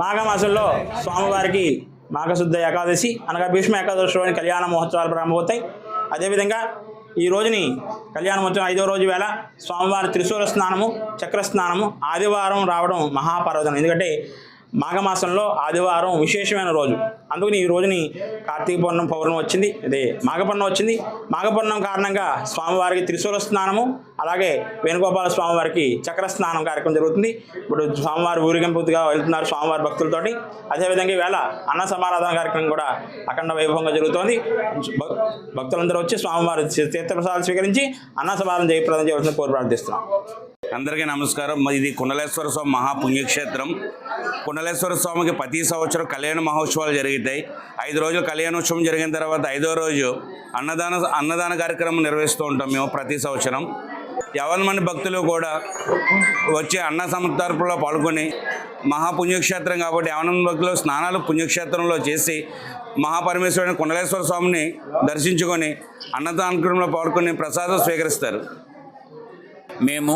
మాఘమాసంలో స్వామివారికి మాఘశుద్ధ ఏకాదశి అనగా భీష్మ ఏకాదశిలోని కళ్యాణ మహోత్సవాలు ప్రారంభమవుతాయి. అదేవిధంగా ఈ రోజుని కళ్యాణ మహోత్సవం ఐదో రోజు వేళ స్వామివారి త్రిశూల స్నానము చక్ర స్నానము ఆదివారం రావడం మహాపర్వతం ఎందుకంటే మాఘమాసంలో ఆదివారం విశేషమైన రోజు. అందుకని ఈ రోజుని కార్తీక పౌర్ణం పౌర్ణం వచ్చింది అదే మాఘపూర్ణం వచ్చింది. మాఘపూర్ణం కారణంగా స్వామివారికి త్రిశూల స్నానము అలాగే వేణుగోపాల స్వామివారికి చక్ర స్నానం కార్యక్రమం జరుగుతుంది. ఇప్పుడు స్వామివారి ఊరిగింపుగా వెళ్తున్నారు స్వామివారి భక్తులతోటి. అదేవిధంగా ఈవేళ అన్న సమారాధన కార్యక్రమం కూడా అఖండ వైభవంగా జరుగుతోంది. భక్తులందరూ వచ్చి స్వామివారి తీర్థప్రసాదాలు స్వీకరించి అన్న సమారాధన జయప్రదం చేయవలసిన కోరి ప్రార్థిస్తున్నాం. అందరికీ నమస్కారం. ఇది కుండలేశ్వర స్వామి మహాపుణ్యక్షేత్రం. కుండలేశ్వర స్వామికి ప్రతి సంవత్సరం కళ్యాణ మహోత్సవాలు జరుగుతాయి. ఐదు రోజులు కళ్యాణోత్సవం జరిగిన తర్వాత ఐదో రోజు అన్నదాన అన్నదాన కార్యక్రమం నిర్వహిస్తూ ఉంటాం మేము ప్రతి సంవత్సరం. యావన్ మంది భక్తులు కూడా వచ్చే అన్న సమర్పణలో పాల్గొని మహాపుణ్యక్షేత్రం కాబట్టి యావన భక్తులు స్నానాలు పుణ్యక్షేత్రంలో చేసి మహాపరమేశ్వరుని కుండలేశ్వర స్వామిని దర్శించుకొని అన్నదానక్రమంలో పాల్గొని ప్రసాదం స్వీకరిస్తారు. మేము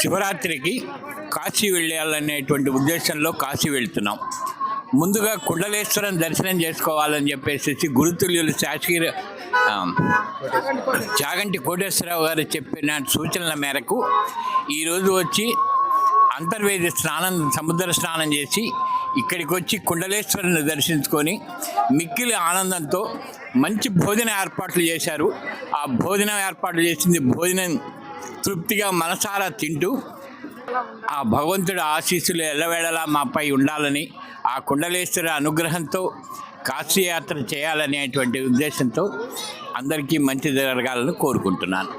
శివరాత్రికి కాశీ వెళ్ళాలనేటువంటి ఉద్దేశంలో కాశీ వెళ్తున్నాం. ముందుగా కుండలేశ్వరం దర్శనం చేసుకోవాలని చెప్పేసి గురుతుల్యులు శాస్త్రీయ చాగంటి కోటేశ్వరరావు గారు చెప్పిన సూచనల మేరకు ఈరోజు వచ్చి అంతర్వేది స్నానం సముద్ర స్నానం చేసి ఇక్కడికి వచ్చి కుండలేశ్వరుని దర్శించుకొని మిక్కిలి ఆనందంతో మంచి భోజన ఏర్పాట్లు చేశారు. ఆ భోజనం ఏర్పాట్లు చేసింది భోజనం తృప్తిగా మనసారా తింటూ ఆ భగవంతుడి ఆశీస్సులు ఎల్లవేళలా మాపై ఉండాలని ఆ కుండలేశ్వర అనుగ్రహంతో కాశీయాత్ర చేయాలనేటువంటి ఉద్దేశంతో అందరికీ మంచి జరగాలని కోరుకుంటున్నాను.